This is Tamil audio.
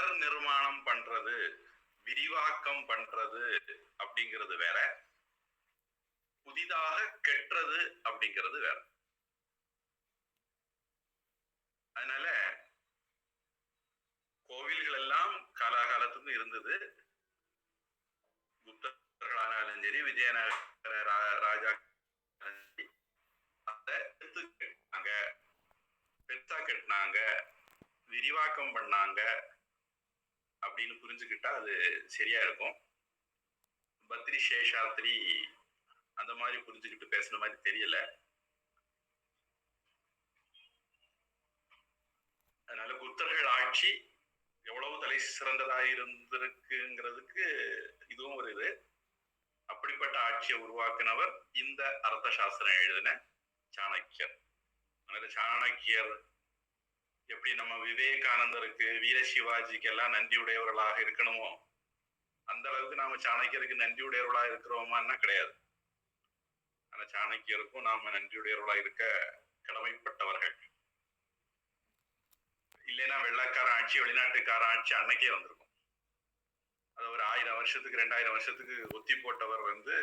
புனர் நிர்மாணம் பண்றது விரிவாக்கம் பண்றது அப்படிங்கிறது வேற. புதிதாக கெட்டுறது அப்படிங்கிறது வேற. அதனால கோவில்கள் எல்லாம் காலாகாலத்துக்கும் இருந்தது. புத்தர்களானாலும் சரி விஜயநகர ராஜா அதை பெருசா கட்டினாங்க. விரிவாக்கம் பண்ணாங்க. அப்படின்னு புரிஞ்சுக்கிட்டா அது சரியா இருக்கும். பத்ரி சேஷாத்ரி அந்த மாதிரி புரிஞ்சுக்கிட்டு பேசுன மாதிரி தெரியல. அதனால குப்தர்கள் ஆட்சி எவ்வளவு தலை சிறந்ததா இருந்திருக்குங்கிறதுக்கு இதுவும் ஒரு இது. அப்படிப்பட்ட ஆட்சியை உருவாக்குனவர் இந்த அர்த்த சாஸ்திரம் எழுதின சாணக்கியர். அதனால சாணக்கியர் எப்படி நம்ம விவேகானந்தருக்கு வீர சிவாஜிக்கு எல்லாம் நன்றியுடையவர்களாக இருக்கணுமோ? அந்த அளவுக்கு நாம சாணக்கியருக்கு நன்றியுடையவர்களா இருக்கிறோமான்னா கிடையாது. ஆனா சாணக்கியருக்கும் நாம நன்றியுடையவர்களா இருக்க கடமைப்பட்டவர்கள். இல்லைன்னா வெள்ளக்காரன் ஆட்சி வெளிநாட்டுக்கார ஆட்சி அன்னைக்கே வந்திருக்கும். அது ஒரு ஆயிரம் வருஷத்துக்கு ரெண்டாயிரம் வருஷத்துக்கு ஒத்தி போட்டவர் வந்து